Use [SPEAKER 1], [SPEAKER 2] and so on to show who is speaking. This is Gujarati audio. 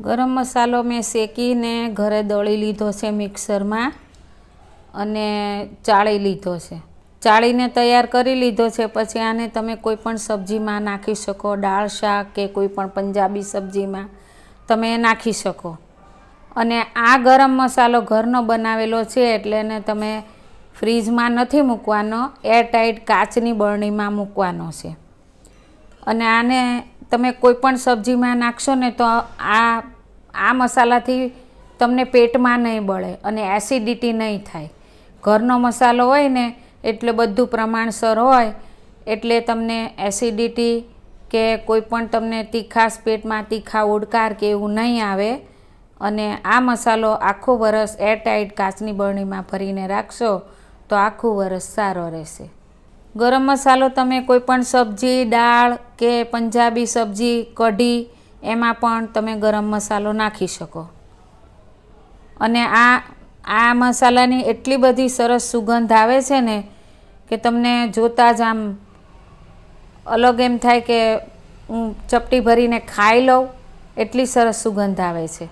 [SPEAKER 1] ગરમ મસાલો મેં શેકીને ઘરે દળી લીધો છે મિક્સરમાં અને ચાળી લીધો છે. ચાળીને તૈયાર કરી લીધો છે, પછી આને તમે કોઈ પણ સબ્જીમાં નાખી શકો, દાળ શાક કે કોઈ પણ પંજાબી સબ્જીમાં તમે નાખી શકો. અને આ ગરમ મસાલો ઘરનો બનાવેલો છે એટલે એને તમે ફ્રીજમાં નથી મૂકવાનો, એરટાઈટ કાચની બરણીમાં મૂકવાનો છે. અને આને તમે કોઈ પણ સબ્જીમાં નાખશો ને તો આ આ મસાલાથી તમને પેટમાં નહીં બળે અને એસિડિટી નહીં થાય. ઘરનો મસાલો હોય ને, એટલે બધું પ્રમાણસર હોય, એટલે તમને એસિડિટી કે કોઈ પણ તમને તીખાશ પેટમાં તીખા ઓડકાર કે એવું નહીં આવે અને આ મસાલો આખું વરસ એરટાઈટ કાચની બરણીમાં ભરીને રાખશો તો આખું વરસ સારો રહેશે. ગરમ મસાલો તમે કોઈપણ સબ્જી, દાળ કે પંજાબી સબ્જી, કઢી, એમાં પણ તમે ગરમ મસાલો નાખી શકો. અને આ આ મસાલાની એટલી બધી સરસ સુગંધ આવે છે ને કે તમને જોતાં જ આમ અલગ એમ થાય કે હું ચપટી ભરીને ખાઈ લઉં, એટલી સરસ સુગંધ આવે છે.